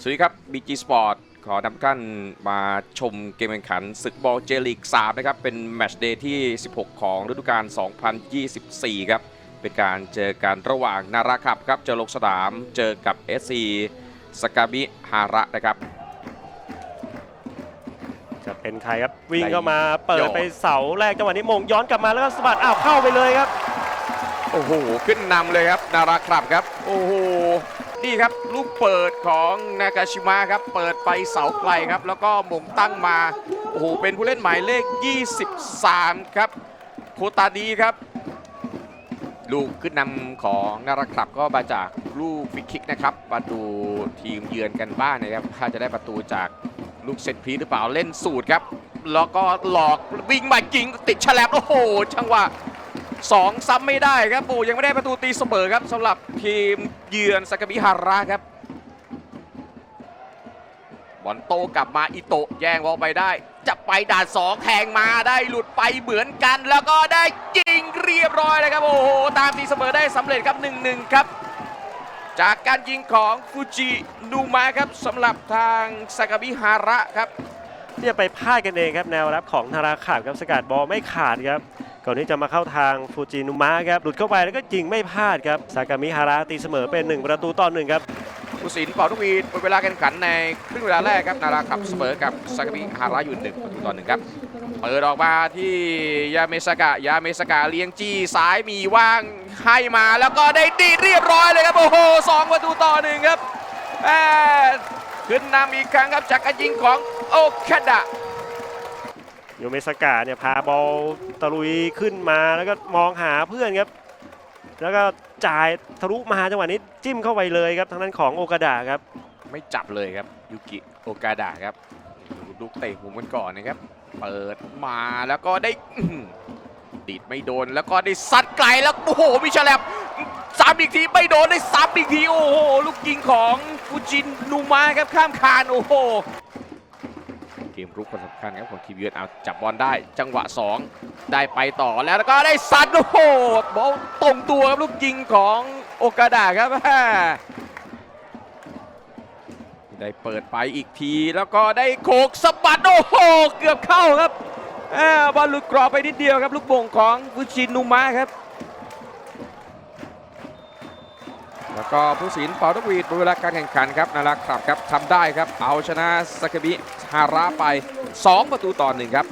สวัสดีครับ BG Sport ขอนำทุกท่านมาชมเกมแข่งขันศึกบอลเจลีก 3 นะครับ เป็นแมตช์เดย์ที่ 16 ของฤดูกาล 2024 ครับ เป็นการเจอกันระหว่างนาราครับครับ เจอลงสนามเจอกับ SC สกาบิฮาระนะครับจะเป็นใครครับ วิ่งไหลเข้ามาเปิดโยกไปเสาแรกจังหวะนี้มงย้อนกลับมาแล้วก็สะบัดอ้าวเข้าไปเลยครับ โอ้โห ขึ้นนำเลยครับ นาราครับครับ โอ้โห นี่ครับลูกเปิดของนากาชิมะครับเปิดไปเสาไกลครับ แล้วก็มงตั้งมาโอ้โหเป็นผู้เล่นหมายเลข 23 ครับ โคตาดีครับ ลูกขึ้นนำของนาราครับก็มาจากลูกฟรีคิกนะครับมาดูทีมเยือนกันบ้างนะครับถ้าจะได้ประตูจากลูกเซตพีหรือเปล่าเล่นสูตรครับ แล้วก็หลอกวิ่งมายิงติดฉลับโอ้โหจังหวะ สองซ้ำไม่ได้ครับโอ้ยังไม่ได้ประตูตีเสมอครับสำหรับทีมเยือนสากามิฮาระครับบอลโตกลับมาอิโตะแย่งบอลไปได้ จะไปด่านสองแทงมาได้หลุดไปเหมือนกัน แล้วก็ได้ยิงเรียบร้อยเลยครับโอ้โหตามตีเสมอได้สำเร็จครับ 1-1 ครับ จากการยิงของฟูจินูมะครับสำหรับทางสากามิฮาระครับเนี่ยไปพลาดกันเองครับแนวรับของนาราขาดครับสกัดบอลไม่ขาดครับ ก่อนที่จะมาเข้าทางฟูจินุมะครับหลุดเข้าไปแล้วก็ยิงไม่พลาดครับซากามิฮาระตีเสมอเป็น 1 ประตูต่อหนึ่งครับผู้สินเป่าทุกวีดหมดเวลาการแข่งขันในครึ่งเวลาแรกครับนาราขับเสมอกับซากามิฮาระอยู่หนึ่งประตูต่อหนึ่งครับเปิดออกมาที่ยาเมสกะยาเมสกะเลี้ยงจี้ซ้ายมีว่างให้มาแล้วก็ได้ดีเรียบร้อยเลยครับโอ้โหสองประตูต่อหนึ่งครับขึ้นนำอีกครั้งครับจากการยิงของโอคาดะ โยเมสกาเนี่ยพาบอลตะลุยขึ้นมาแล้วก็มองหาเพื่อนครับ แล้วก็จ่ายทะลุมาจังหวะนี้จิ้มเข้าไปเลยครับทางนั้นของโอกาดะครับ ไม่จับเลยครับยูกิโอกาดะครับดูลูกเตะมุมกันก่อนนะครับ เปิดมาแล้วก็ได้ดีดไม่โดนแล้วก็ได้ซัดไกลแล้วโอ้โหมีฉลับซ้ำอีกทีไม่โดนได้ซ้ำอีกทีโอ้โหลูกยิงของฟูจินนูมาครับข้ามคานโอ้โห เกมรุกคนสำคัญครับของทีมเยือนเอาจับบอลได้ จังหวะ 2 ได้ไปต่อแล้วแล้วก็ได้ซัดโอ้โหบอลตรงตัวครับลูกยิงของโอกาดะครับได้เปิดไปอีกทีแล้วก็ได้โขกสะบัดโอ้โหเกือบเข้าครับบอลหลุดกรอบไปนิดเดียวครับ ลูกโป่งของฟุชินุมะครับ แล้วก็ผู้สินเป่านกหวีดเวณการแข่งขันครับนารักครับครับทำได้ครับเอาชนะสกบิฮาระไป 2 ประตูต่อหนึ่งครับ